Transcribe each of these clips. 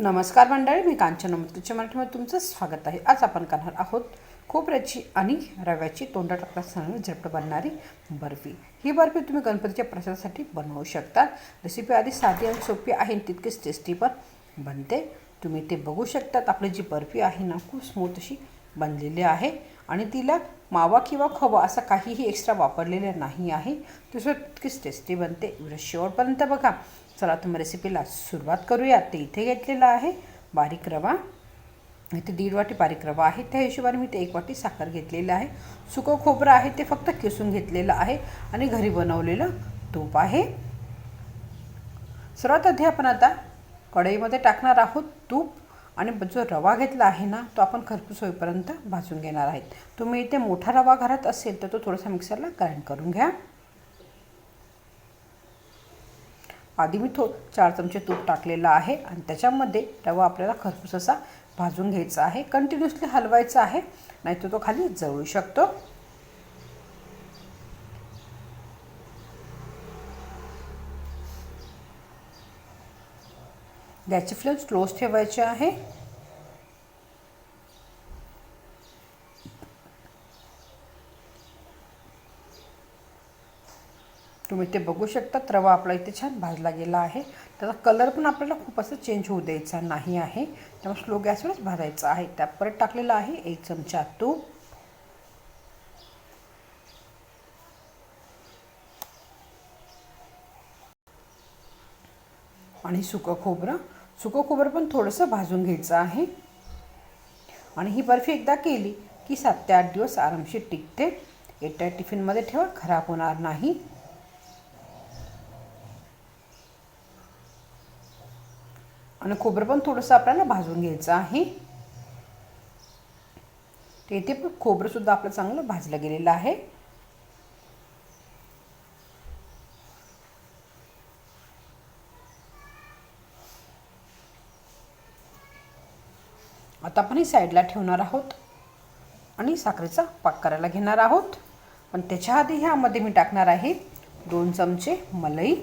नमस्कार मंडळी मी कांचन अमृतच्या मराठीमध्ये तुमचं स्वागत आहे. आज आपण करणार आहोत खोबऱ्याची आणि रव्याची तोंडा टाकल्यासह झटपट बनणारी बर्फी. ही बर्फी तुम्ही गणपतीच्या प्रसादासाठी बनवू शकता. रेसिपी आधी साधी आणि सोपी आहे आणि तितकीच टेस्टी पण बनते. तुम्ही ते बघू शकतात. आपली जी बर्फी आहे ना खूप स्मूथ अशी बनलेली आहे. आणि तिला मावा किंवा खवा असं काहीही एक्स्ट्रा वापरलेलं नाही आहे. तसं तितकीच टेस्टी बनते. व्हिडिओ शेवटपर्यंत बघा. चला तर रेसिपीला सुरुवात करूया. ते इथे घेतलेलं आहे बारीक रवा. इथे दीड वाटी बारीक रवा आहे. त्या हिशोबाने मी ते एक वाटी साखर घेतलेलं आहे. सुकं खोबरं आहे ते फक्त किसून घेतलेलं आहे आणि घरी बनवलेलं तूप आहे. सर्वात आधी आपण आता कढईमध्ये टाकणार आहोत तूप आणि जो रवा घेतला आहे ना तो आपण खरपूस होईपर्यंत भाजून घेणार आहेत. तुम्ही इथे मोठा रवा घरात असेल तर तो थोडासा मिक्सरला ग्राइंड करून घ्या. आधी मी थो चार चमचे तूप टाकलेलं आहे आणि त्याच्यामध्ये रवा आपल्याला खरपूस असा भाजून घ्यायचा आहे. कंटिन्युअसली हलवायचा आहे. नाहीतर तो खाली जळू शकतो. गॅसची फ्लेम स्लोच ठेवायची आहे. तुम्ही ते बघू शकता. रवा आपला इथे छान भाजला गेला आहे. त्याचा कलर पण आपल्याला खूप असं चेंज होऊ द्यायचा नाही आहे. त्यामुळे स्लो गॅसवरच भाजायचा आहे. त्यात परत टाकलेला आहे एक चमचा तूप आणि सुकं खोबरं. सुकं खोबरं पण थोडंसं भाजून घ्यायचं आहे. आणि ही बर्फी एकदा केली की सात ते आठ दिवस आरामशीर टिकते. एकट्या टिफिनमध्ये ठेवा खराब होणार नाही. आणि खोबरं पण थोडंसं आपल्याला भाजून घ्यायचं आहे. तर इथे पण खोबरंसुद्धा आपलं चांगलं भाजलं गेलेलं आहे. आता आपण हे साईडला ठेवणार आहोत आणि साखरेचा पाक करायला घेणार आहोत. पण त्याच्या आधी ह्यामध्ये मी टाकणार आहे दोन चमचे मलई.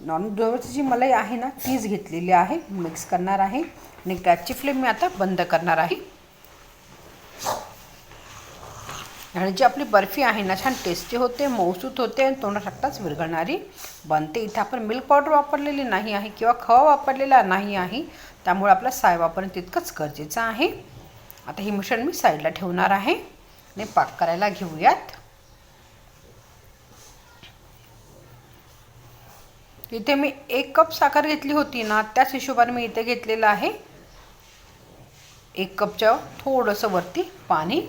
नॉन जवळची जी मलाई आहे ना तीच घेतलेली आहे. मिक्स करणार आहे. आणि गॅसची फ्लेम मी आता बंद करणार आहे. आणि जी आपली बर्फी आहे ना छान टेस्टी होते मौसूत होते आणि तोंडात टाकताच विरघळणारी. बनते. इथे आपण मिल्क पावडर वापरलेली नाही आहे किंवा खवा वापरलेला नाही आहे. त्यामुळे आपला साय वापरणं तितकंच गरजेचं आहे. आता हे मिश्रण मी साईडला ठेवणार आहे. आणि पाक करायला घेऊयात. इथे मी एक कप साखर घेतली होती ना त्याच हिशोबाने मी इथे घेतलेलं आहे. एक कपच्या थोडंसं वरती पाणी.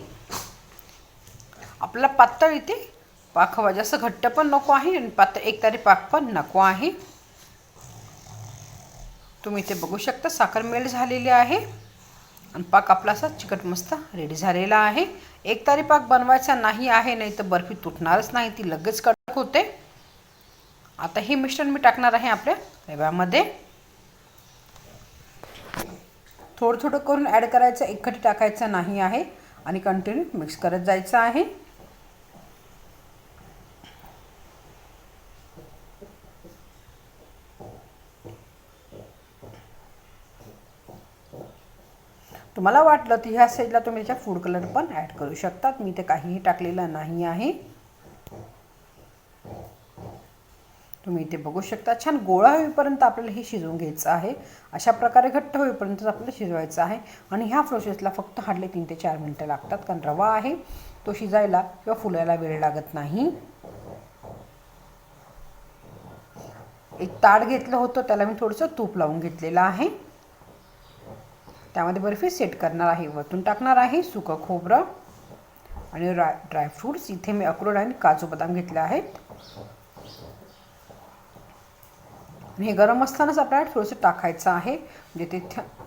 आपला पातळ इथे पाक हवा जास्त घट्ट पण नको आहे आणि पातळ एक तारी पाक पण नको आहे. तुम्ही इथे बघू शकता साखर मेल्ट झालेली आहे. आणि पाक आपला असा चिकट मस्त रेडी झालेला आहे. एक तारी पाक बनवायचा नाही आहे नाही तर बर्फी तुटणारच नाही ती लगेच कडक होते. आता हे मिश्रण मी टाकणार आहे आपल्या रव्यामध्ये थोडं थोडं करून ॲड करायचं एकखटी टाकायचं नाही आहे आणि कंटिन्यू मिक्स करत जायचं आहे. तुम्हाला वाटलं तर ह्या साईडला तुम्ही त्याच्या फूड कलर पण ॲड करू शकतात. मी ते काहीही टाकलेलं नाही आहे. तुम्ही इथे बघू शकता. छान गोळा होईपर्यंत आपल्याला हे शिजवून घ्यायचं आहे. अशा प्रकारे घट्ट होईपर्यंत आपल्याला शिजवायचं आहे. आणि ह्या प्रोसेसला फक्त हार्डली तीन ते चार मिनटं लागतात. कारण रवा आहे तो शिजायला किंवा फुलायला वेळ लागत नाही. एक ताट घेतलं होतं त्याला मी थोडंसं तूप लावून घेतलेलं आहे. त्यामध्ये बर्फी सेट करणार आहे. वरतून टाकणार आहे सुकं खोबरं आणि ड्राय ड्रायफ्रूट्स इथे मी अक्रोड आणि काजू बदाम घेतले आहेत. हे गरम असतानाच आपल्याला थोडंसं टाकायचं आहे म्हणजे ते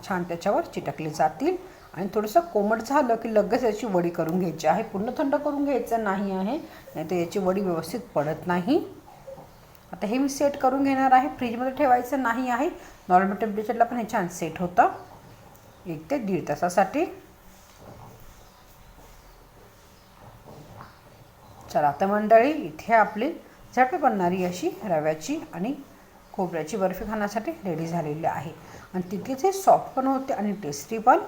छान त्याच्यावर चिटकले जातील. आणि थोडंसं कोमट झालं की लगेच याची वडी करून घ्यायची आहे. पूर्ण थंड करून घ्यायचं नाही आहे नाही तर याची वडी व्यवस्थित पडत नाही. आता हे मी सेट करून घेणार आहे. फ्रीजमध्ये ठेवायचं नाही आहे. नॉर्मल टेम्परेचरला पण हे छान सेट होतं. एक ते दीड तासासाठी. चला आता मंडळी इथे आपली झटपट बनणारी अशी रव्याची आणि खोबऱ्याची बर्फी खाण्यासाठी रेडी झालेली आहे. आणि तितकीच हे सॉफ्ट पण होते आणि टेस्टी पण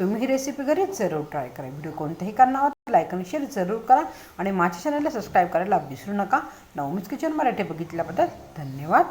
तुम्ही ही रेसिपी घरी जरूर ट्राय करा. व्हिडिओ कोणत्याही कारणावर लाईक आणि शेअर जरूर करा आणि माझ्या चॅनलला सबस्क्राईब करायला विसरू नका. नवमीच किचन मराठी बघितल्याबद्दल धन्यवाद.